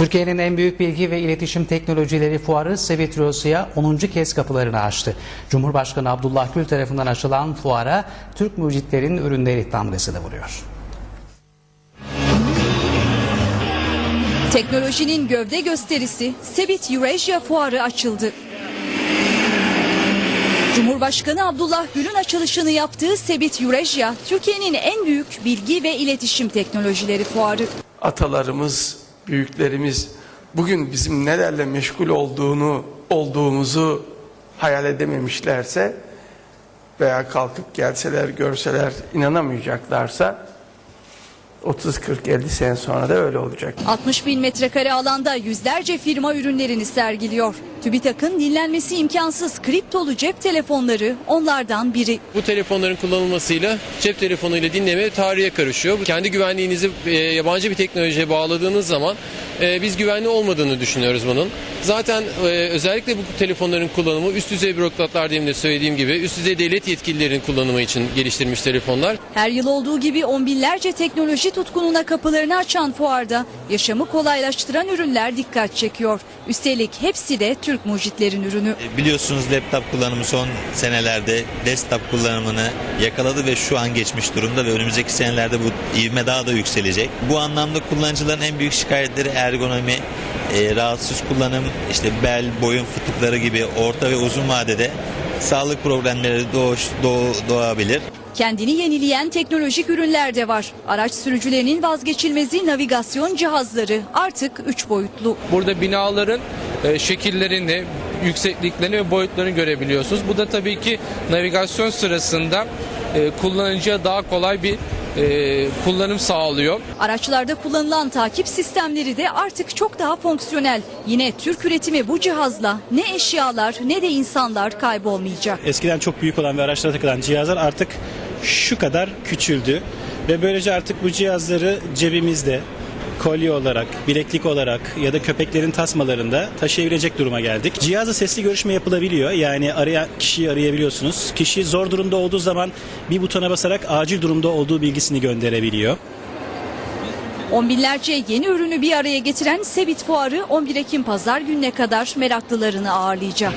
Türkiye'nin en büyük bilgi ve iletişim teknolojileri fuarı Sevit Rusya 10. kez kapılarını açtı. Cumhurbaşkanı Abdullah Gül tarafından açılan fuara Türk mucitlerin ürünleri damgasını vuruyor. Teknolojinin gövde gösterisi Sebit Eurasia Fuarı açıldı. Cumhurbaşkanı Abdullah Gül'ün açılışını yaptığı Sebit Eurasia, Türkiye'nin en büyük bilgi ve iletişim teknolojileri fuarı. atalarımız, büyüklerimiz bugün bizim nelerle meşgul olduğunu olduğumuzu hayal edememişlerse veya kalkıp gelseler görseler inanamayacaklarsa 30 40 50 sene sonra da öyle olacak. 60 bin metrekare alanda yüzlerce firma ürünlerini sergiliyor. TÜBİTAK'ın dinlenmesi imkansız kriptolu cep telefonları onlardan biri. Bu telefonların kullanılmasıyla cep telefonuyla dinleme tarihe karışıyor. Kendi güvenliğinizi e, yabancı bir teknolojiye bağladığınız zaman e, biz güvenli olmadığını düşünüyoruz bunun. Zaten e, özellikle bu telefonların kullanımı üst düzey bürokratlar demin de söylediğim gibi üst düzey devlet yetkililerinin kullanımı için geliştirilmiş telefonlar. Her yıl olduğu gibi on binlerce teknoloji tutkununa kapılarını açan fuarda yaşamı kolaylaştıran ürünler dikkat çekiyor. Üstelik hepsi de Türk mucitlerin ürünü. Biliyorsunuz laptop kullanımı son senelerde desktop kullanımını yakaladı ve şu an geçmiş durumda ve önümüzdeki senelerde bu ivme daha da yükselecek. Bu anlamda kullanıcıların en büyük şikayetleri ergonomi, e, rahatsız kullanım, işte bel, boyun fıtıkları gibi orta ve uzun vadede sağlık problemleri doğuş, doğ- doğabilir. Kendini yenileyen teknolojik ürünler de var. Araç sürücülerinin vazgeçilmezi navigasyon cihazları artık 3 boyutlu. Burada binaların e, şekillerini, yüksekliklerini ve boyutlarını görebiliyorsunuz. Bu da tabii ki navigasyon sırasında e, kullanıcıya daha kolay bir e, kullanım sağlıyor. Araçlarda kullanılan takip sistemleri de artık çok daha fonksiyonel. Yine Türk üretimi bu cihazla ne eşyalar ne de insanlar kaybolmayacak. eskiden çok büyük olan ve araçlara takılan cihazlar artık şu kadar küçüldü. Ve böylece artık bu cihazları cebimizde kolye olarak, bileklik olarak ya da köpeklerin tasmalarında taşıyabilecek duruma geldik. Cihazla sesli görüşme yapılabiliyor. Yani arayan kişiyi arayabiliyorsunuz. Kişi zor durumda olduğu zaman bir butona basarak acil durumda olduğu bilgisini gönderebiliyor. On binlerce yeni ürünü bir araya getiren Sebit Fuarı 11 Ekim Pazar gününe kadar meraklılarını ağırlayacak.